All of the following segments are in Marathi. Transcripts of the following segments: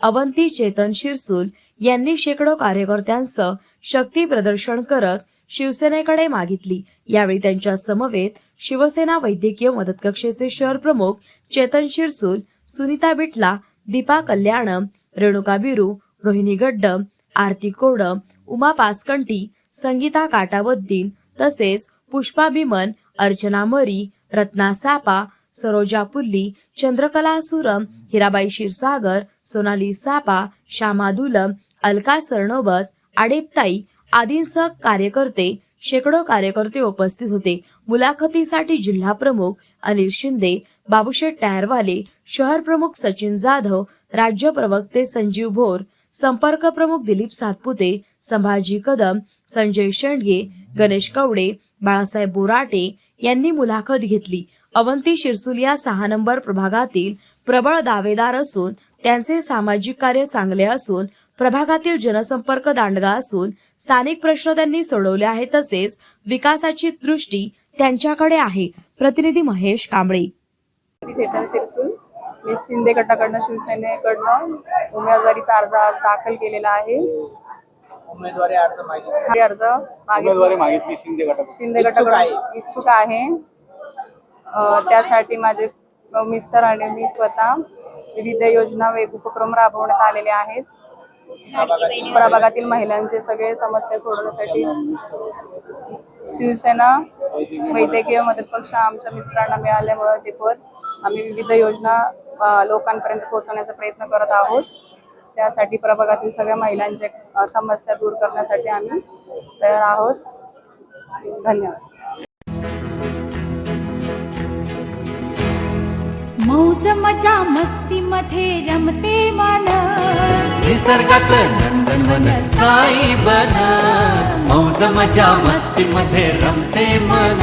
अवंती चेतन शिरसूल यांनी शेकडो कार्यकर्त्यांचं शक्ती प्रदर्शन करत शिवसेनेकडे मागितली. यावेळी त्यांच्या समवेत शिवसेना वैद्यकीय मदत कक्षेचे शहर प्रमुख चेतन शिरसूल सुनीता बिटला दीपा कल्याणम रेणुका बिरू रोहिणी गड्डम आरती कोडम उमा पासकंटी संगीता काटावद्दीन तसेच पुष्पा बिमन अर्चना मरी रत्ना सापा सरोजा पुल्ली चंद्रकला सुरम हिराबाई क्षीरसागर सोनाली सापा श्यामा दुलम अलका सरनोबत आडेपताई आदींसह कार्यकर्ते शेकडो कार्यकर्ते उपस्थित होते. मुलाखतीसाठी जिल्हा प्रमुख अनिल शिंदे बाबूशेठ टायरवाले शहर प्रमुख सचिन जाधव राज्य प्रवक्ते संजीव भोर संपर्क प्रमुख दिलीप सातपुते संभाजी कदम संजय शेंडगे गणेश कवडे बाळासाहेब बोराटे यांनी मुलाखत घेतली. अवंती शिरसूल या सहा नंबर प्रभागातील प्रबळ दावेदार असून त्यांचे सामाजिक कार्य चांगले असून प्रभागातील जनसंपर्क दांडगा असून स्थानिक प्रश्न त्यांनी सोडवले आहेत तसेच विकासाची दृष्टी त्यांच्याकडे आहे. प्रतिनिधी महेश कांबळे. मी चेतन सिरसूल मी शिंदे गटाकडनं शिवसेनेकडनं उमेदवारीचा अर्ज आज दाखल केलेला आहे. उमेदवारी अर्ज मागितली. अर्ज मागितली. शिंदे गटाकडून. शिंदे इच्छुक आहे. गटाकडून. इच्छुक आहे. अं, त्यासाठी माझे मिस्टर आणि मी स्वतः विविध योजना वे उपक्रम राबवण्यात आलेले आहेत. प्रभागातील महिलांचे सगळे समस्या सोडवण्यासाठी शिवसेना वैद्यकीय मदत पक्ष आमच्या मिस्टरांना मिळाल्यामुळे ते पद आम्ही विविध योजना लोकांपर्यंत पोहोचवण्याचा प्रयत्न करत आहोत. त्यासाठी प्रभागातील सगळ्या महिलांचे समस्या दूर करण्यासाठी आम्ही तयार आहोत. धन्यवाद. निसर्गाच्या मस्ती मध्ये रमते मन निसर्गात नंदनवन साई बन मौज मजा मस्ती मध्ये रमते मन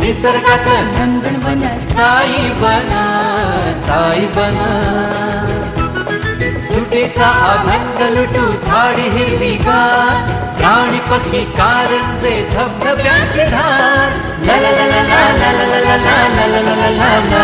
निसर्गात नंदनवन साई बन साई बन सुटीचा अभंग लुटू झाडी हिरवी गार प्राणी पक्षी कारंजे धबधब्याची धार ला ला ला ला ला ला ला ला ला ला ला ला ला ला ला